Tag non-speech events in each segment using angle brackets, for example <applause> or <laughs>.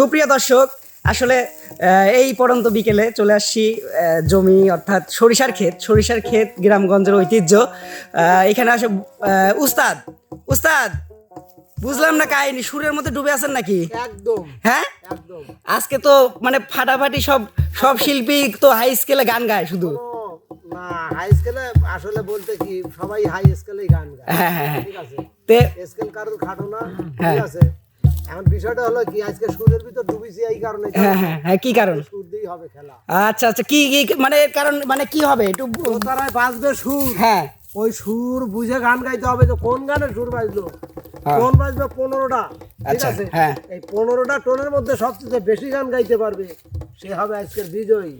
সুপ্রিয় দর্শক আসলে এই পরন্ত বিকেলে চলে আসছি জমি অর্থাৎ সরিষার ক্ষেত। সরিষার ক্ষেত গ্রামগঞ্জের ঐতিহ্য। এখানে আসে উস্তাদ উস্তাদ বুঝলাম না কাহিনী সুরের মধ্যে ডুবে আছেন নাকি? একদম। হ্যাঁ? আজকে তো মানে ফাটাফাটি সব সব শিল্পী তো হাই স্কেলে গান গায় শুধু। না হাই স্কেলে আসলে বলতে কি সবাই হাই স্কেলেই গান গায়। হ্যাঁ হ্যাঁ হ্যাঁ। ঠিক আছে? স্কেল কারোর খাটো না হ্যাঁ। ঠিক আছে? এখন বিষয়টা হলো কি আজকে সুরের ভিতর ডুবিছি এই কারণে। হ্যাঁ হ্যাঁ হ্যাঁ কি কারণ? সুর দিয়েই হবে খেলা। আচ্ছা আচ্ছা কি কি মানে কারণ মানে কি হবে একটু তারায় বাজবে সুর হ্যাঁ। ওই সুর বুঝে গান গাইতে হবে যে কোন গানের সুর বাজলো? হ্যাঁ। কোন বাজবে পনেরোটা? ঠিক আচ্ছা, আছে? হ্যাঁ। এই পনেরোটা টোনের মধ্যে সবচেয়ে বেশি গান গাইতে পারবে। সে হবে আজকের বিজয়ী।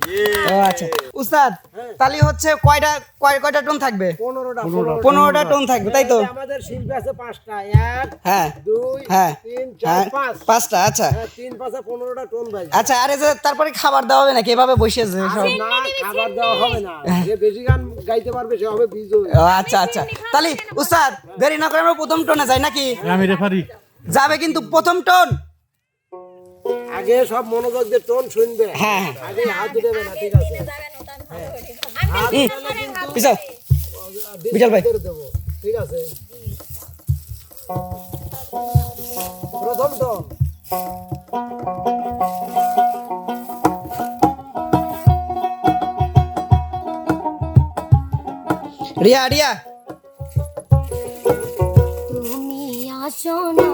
ও আচ্ছা। উস্তাদ তাহলে হচ্ছে কয়টা কয় কয়টা টোন থাকবে? পনেরোটা পনেরোটা। টোন থাকবে তাই তো? আমাদের শিল্পী আছে পাঁচটা। এক হ্যাঁ। দুই হ্যাঁ। তিন হ্যাঁ। চার পাঁচ। পাঁচটা আচ্ছা। হ্যাঁ, তিন পাঁচে পনেরোটা টোন আচ্ছা আরে যে তারপরে খাবার দেওয়া হবে নাকি? এভাবে সব? আর না খাবার দেওয়া হবে না। যে বেশি গান গাইতে পারবে সে হবে বিজয়ী। আচ্ছা আচ্ছা। তাহলে উস্তাদ দেরি না করে আমরা প্রথম টোনে যাই নাকি? আমি রেফারি। যাবে কিন্তু প্রথম টোন। আগে সব মনোযোগ দিয়ে টোন শুনবে। হ্যাঁ। আগে হাত দেবে না ঠিক আছে? বিশাল বিশাল ভাই। দেবো ঠিক আছে? প্রথম টোন। রিয়া রিয়া। তুমি আসো না।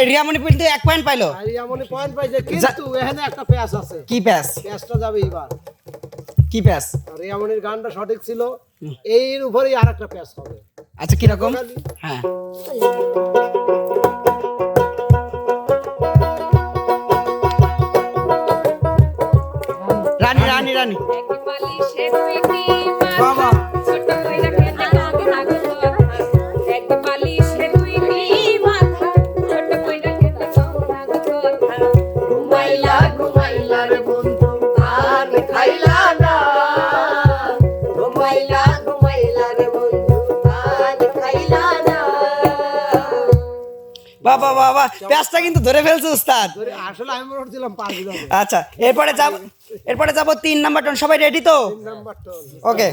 তাহলে কিন্তু এক পয়েন্ট পাইলো। আর এমনই পয়েন্ট পাইছে কিন্তু এখানে একটা প্যাচ আছে। কি প্যাস প্যাচটা যাবে এবার কি প্যাস রিয়ামনির গানটা সঠিক ছিল। এর উপরেই আর একটা প্যাচ হবে। আচ্ছা কীরকম? হ্যাঁ। রানী রানী রানী। বাবা বাবা প্যাসটা কিন্তু ধরে ফেলছে উস্তাদ। আসলে আমি মনে করছিলাম আচ্ছা এরপরে যাব এরপরে যাব তিন নাম্বার টন। সবাই রেডি তো? ওকে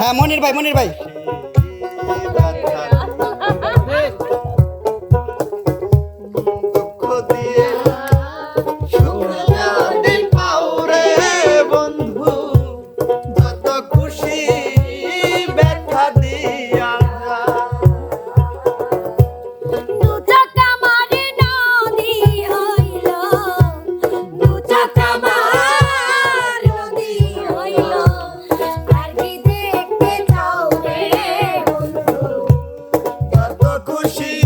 হ্যাঁ মনির ভাই মনির ভাই। খুশি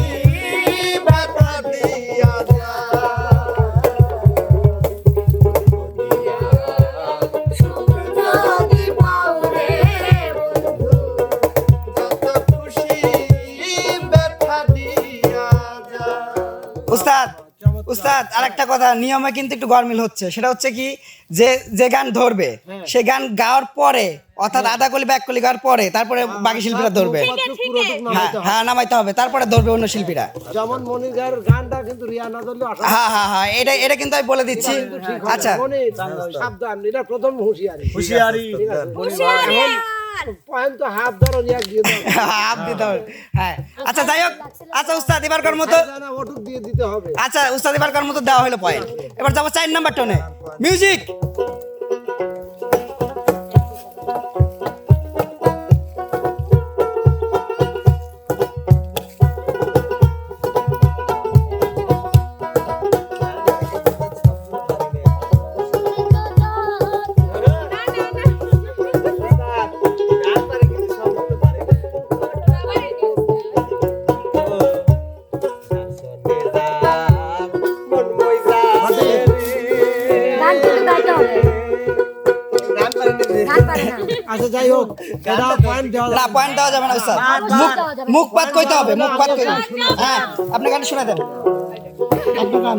কথা নিয়মে কিন্তু একটু গরমিল হচ্ছে। সেটা হচ্ছে কি যে যে গান ধরবে সে গান গাওয়ার পরে অর্থাৎ আধা কলি ব্যাক কলি গাওয়ার পরে তারপরে বাকি শিল্পীরা ধরবে। হ্যাঁ নামাইতে হবে। হ্যাঁ নামাইতে হবে। তারপরে ধরবে অন্য শিল্পীরা। যেমন মনির গায়ের গানটা কিন্তু রিয়া না ধরলে হ্যাঁ হ্যাঁ হ্যাঁ এটা এটা কিন্তু আমি বলে দিচ্ছি। আচ্ছা। মনির সাবধান এটা প্রথম হুঁশিয়ারি। হুঁশিয়ারি। পয়েন্ট তো হাফ ধরো রিয়া দিয়ে দাও। <laughs> হাফ হ্যাঁ। আচ্ছা যাই হোক। আচ্ছা উস্তাদ এবারকার মতো জানা ওটুক দিয়ে দিতে হবে। আচ্ছা উস্তাদ এবারকার মতো দেওয়া হলো পয়েন্ট এবার যাব চার নাম্বার টোনে মিউজিক আচ্ছা যাই হোক এটা পয়েন্ট দেওয়া না পয়েন্ট দেওয়া যাবে না স্যার। মুখ মুখপাত। কইতে হবে মুখপাত কইতে হ্যাঁ আপনি গান শুনে দেন। আপনি গান।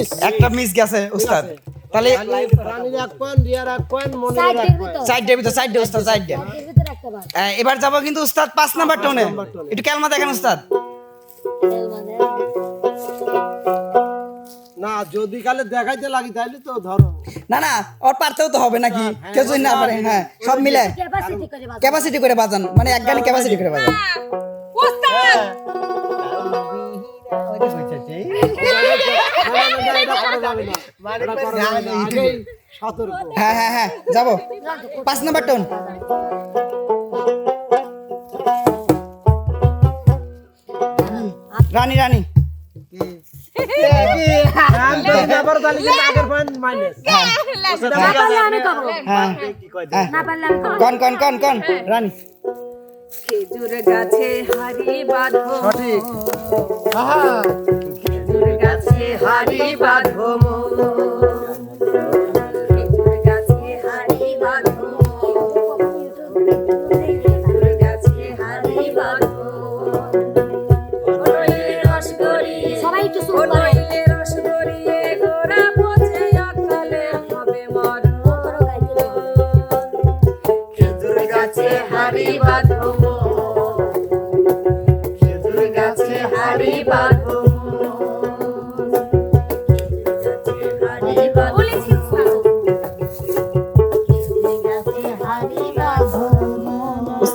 মিস একটা মিস গেছে উস্তাদ। তাহলে রানীর এক পয়েন্ট রিয়ার এক পয়েন্ট মনির এক পয়েন্ট ভিতর। সাইড ভিতর সাইড উস্তাদ সাইড এর ভিতর একটা বার। এবার যাব কিন্তু উস্তাদ পাঁচ নাম্বার টোনে একটু ক্যালমা দেখেন উস্তাদ। না যদি কালে দেখাইতে লাগি তাহলে তো ধরো। না না ওর পারতেও তো হবে নাকি? কেউ যদি না পারে হ্যাঁ সব মিলে। ক্যাপাসিটি করে বাজান। মানে এক গানে ক্যাপাসিটি করে বাজান। হ্যাঁ হ্যাঁ হ্যাঁ। যাব পাঁচ নাম্বার টোন রানী রানী কন কন কন কন রানী গাছে হারি বাঁধো সঠিক খেজুর গাছে বাঁধো খেজুর গাছে হারি বাঁধো খেজুর গাছে হারি বাঁধো নইলে রস সবাই একটু রস গোড়া পচে অকালে হবে মরণ। খেজুর গাছে বাঁধো। খেজুর গাছে বাঁধো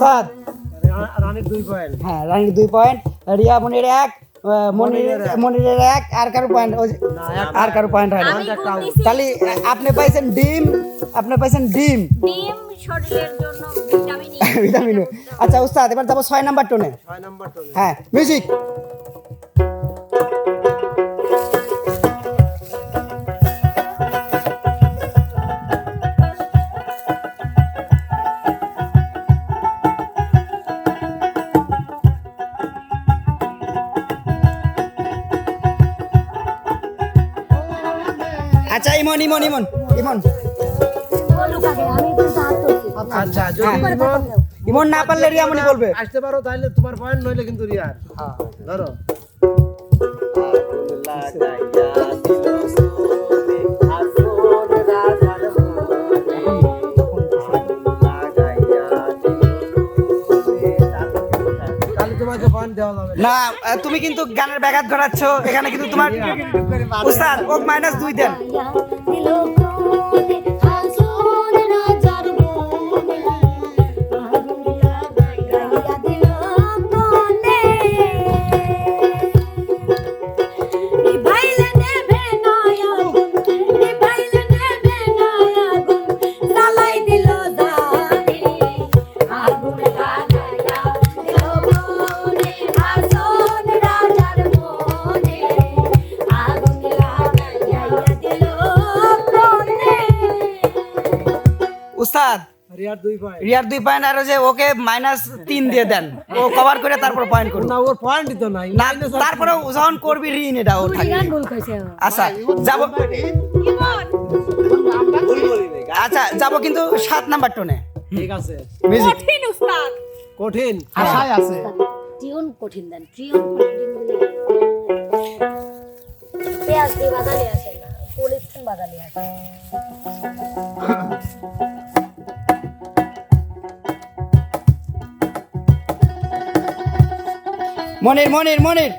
উস্তাদ রানীর দুই পয়েন্ট হ্যাঁ রানীর দুই পয়েন্ট রিয়া মনির এক মনিরের এক। আর কারও পয়েন্ট আর কারও পয়েন্ট হয় না। তাহলে আপনি পাইছেন ডিম আপনি পাইছেন ডিম। ডিম শরীরের জন্য ভিটামিন <laughs> ভিটামিন আচ্ছা উস্তাদ এবার যাব ছয় নাম্বার টোনে ছয় নম্বর টোনে হ্যাঁ মিউজিক আচ্ছা ইমন ইমন ইমন ইমন। আচ্ছা যদি হ্যাঁ। ইমন না পারলে রিয়া মনি বলবে। আসতে পারো তাহলে তোমার পয়েন্ট নইলে কিন্তু রিয়ার। ধরো। তাহলে না। তুমি কিন্তু গানের ব্যাঘাত ঘটাচ্ছ এখানে কিন্তু তোমার <laughs> উস্তাদ ওক মাইনাস দুই দেন রিয়ার দুই পয়েন্ট রিয়ার দুই পয়েন্ট আর যে ওকে মাইনাস তিন দিয়ে দেন। ও কভার করে তারপর পয়েন্ট করুন না ওর পয়েন্টই তো নাই। না তারপরে যখন করবি ঋণ এটা ও থাকবে। আচ্ছা যাব আচ্ছা যাব কিন্তু সাত নাম্বার টোনে ঠিক আছে। মিউজিক কঠিন আশায় আছে। টিউন কঠিন দেন টিউন কঠিন দিলে পেঁয়াজ দিয়ে বাদালি আসে না পলিথিন বাদালি আসে <laughs> মনির মনির মনির।